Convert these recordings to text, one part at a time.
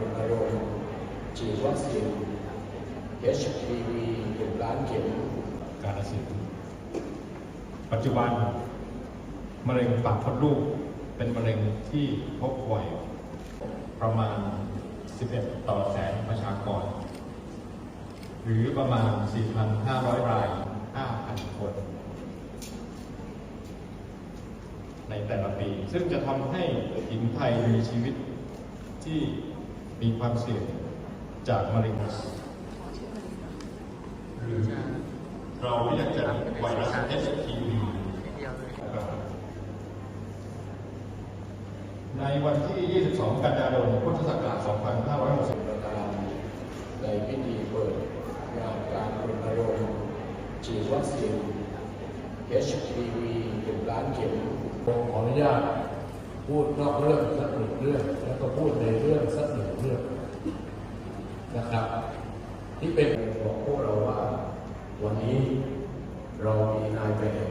รณรงค์ฉีดวัคซีน HPV หนึ่งล้านเข็มกาลสินธุ์ปัจจุบัน มะเร็งปากมดลูกเป็นมะเร็งที่พบบ่อยประมาณ 11 ต่อแสนประชากร หรือประมาณ 4,500 ราย 5,000 คน ในแต่ละปี ซึ่งจะทำให้หญิงไทยมีชีวิตที่ มีความเสี่ยงจากมะเร็งหรือเราเรียกจะไวรัส HPV ในวันที่ 22 กันยายน พุทธศักราช 2560ประการในพิธีเปิดงานการรณรงค์ฉีดวัคซีน HPV หนึ่งล้านเข็มผมขออนุญาต พูดนอกเรื่องสักหนึ่งเรื่อง แล้วก็พูดในเรื่องสักหนึ่งเรื่องนะครับ ที่เป็นบอกพวกเราว่า วันนี้เรามีนายแบบ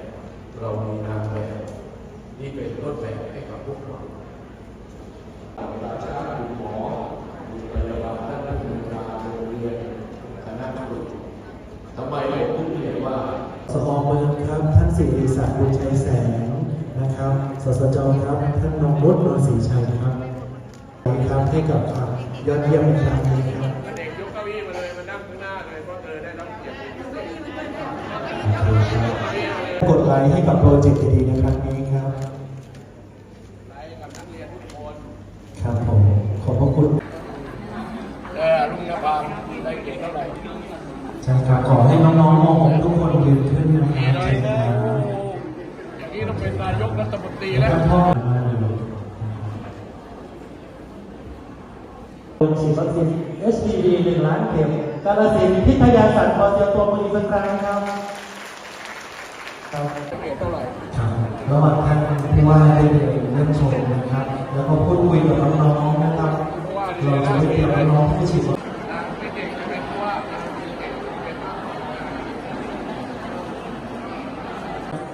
เรามีนางแบบที่เป็นต้นแบบให้กับพวกเราราชาคุณหมอคุณพยาบาลท่านนักศึกษาโรงเรียนคณะครูทำไมผมถึงเรียกว่าสอเมืองครับท่านสิริศักดิ์บุญชัยแสง นะครับ สสจครับท่านนงนุชนวลศรีชัยครับครับให้กับความยอดเยี่ยมในครั้งนี้ครับเด็กยกเก้าอี้มาเลยมานั่งข้างหน้าเลยเพราะเธอได้รับเกียรติกดไลค์ให้กับโปรเจกต์ดีๆในครั้งนี้ครับไลฟ์กับนักเรียนทุกคนครับผมขอบพระคุณเออลุงนภาได้เกียรติเท่าไหร่ใช่ครับขอให้น้องๆม .6 ทุกคนยืนขึ้น นี้ต้องเป็นนายกรัฐมนตรีแล้แล้ววก็พ่อคนฉีดวัคซีน HPV หนึ่งล้านเข็มกาลสินธุ์พิทยาสัตว์ขอเสียงปรบมืออีกสักครั้งครับครับเกียรติเท่าไหร่ครับระหว่างท่านผู้ว่าได้เดินเรื่องชมนะครับ แล้วก็พูดคุยกับน้องๆนะครับเราจะได้เตรียมน้องๆให้ฉีดวัคซีนนะไม่เก่งจะเป็นผู้ว่านะไม่เก่งจะเป็น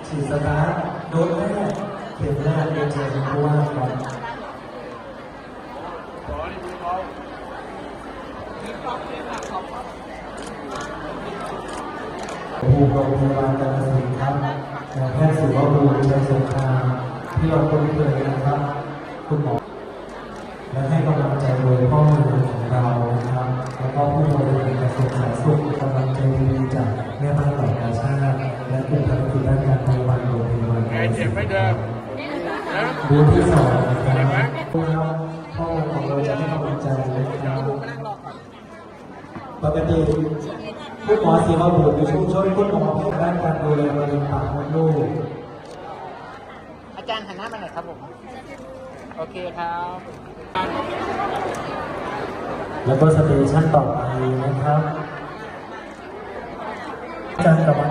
ฉีดสตาร์ท โดสแรกเข็มแรกเรียนเชิญผู้ว่าครับขอที่ดูเขาผู้โรงพยาบาลกาฬสินธุ์ครับแพทย์ศิวบูรณ์ชัยสงครามที่เราคุ้นเคยนะครับ คุณหมอและให้กำลังใจโดยพ่อมือของเรานะครับ แล้วก็ผู้บริหารกระทรวงสาธารณสุขกำลังใจดีจากแม่บ้านเหล่ากาชาติและกลุ่ม เดิมนะบูธที่สองนะครับผู้ครับพ่อของเราจะให้กำลังใจนะครับปกติผู้หมอศิวบุตรอยู่ชุมชนคุณหมอพย์ด้านการดูแลมะเร็งปากมดลูกอาจารย์หันหน้ามาหน่อยครับผม โอเคครับ แล้วก็สเตชันต่อไปนะครับจันทร์กับวันอังคา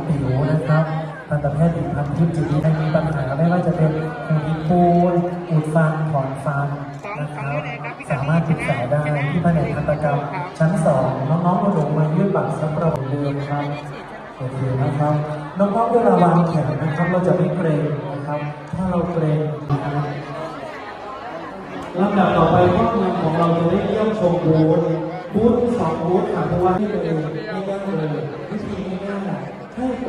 ก็คือคุณหมอติ๋วนะครับทันตแพทย์หญิงพันทิพย์จิตดีใครมีปัญหาไม่ว่าจะเป็นหูหินปูนอุดฟันถอนฟันนะครับสามารถปรึกษาได้ที่แผนกทันตกรรม ชั้นสองน้องๆมาลงมายื่นบัตรสักประวัติเดิมครับโอเคนะครับน้องๆเวลาวางแขนนะครับ เราจะไม่เกรงนะครับ ถ้าเราเกรงนะครับลำดับต่อไปห้องนำของเราจะได้เยี่ยมชมบูธบูธที่สองบูธค่ะเพราะว่าที่เลยง่ายๆเลยวิธีง่ายๆให้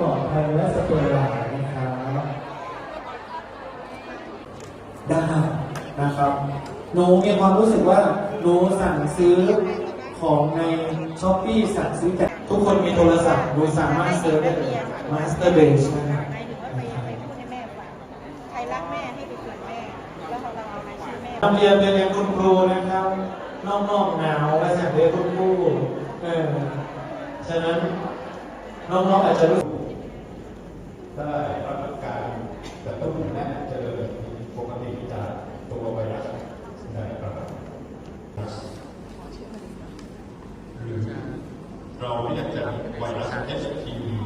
ปลอดภัยและสเตอร์ไลน์นะครับได้นะครับหนูมีความรู้สึกว่าหนูสั่งซื้อของในช้อปปี้สั่งซื้อแต่ทุกคนมีโทรศัพท์หนูสามารถเซิร์ชได้เลยมาสเตอร์เบสนะครับหมายถึงว่าได้ใครรักแม่ให้ไปคุยแม่แล้วเราหมายชื่อแม่ทำเตรียนเป็นย่างคุณครูนะครับนอกๆหนาวและจากเรียนคุณครูเออฉะนั้นน้องๆอาจจะรู้ ได้รับการกระตุ้นและเจริญปกติจากตัวไวรัสในระดับหรือเราเรียกจะไวรัส HPV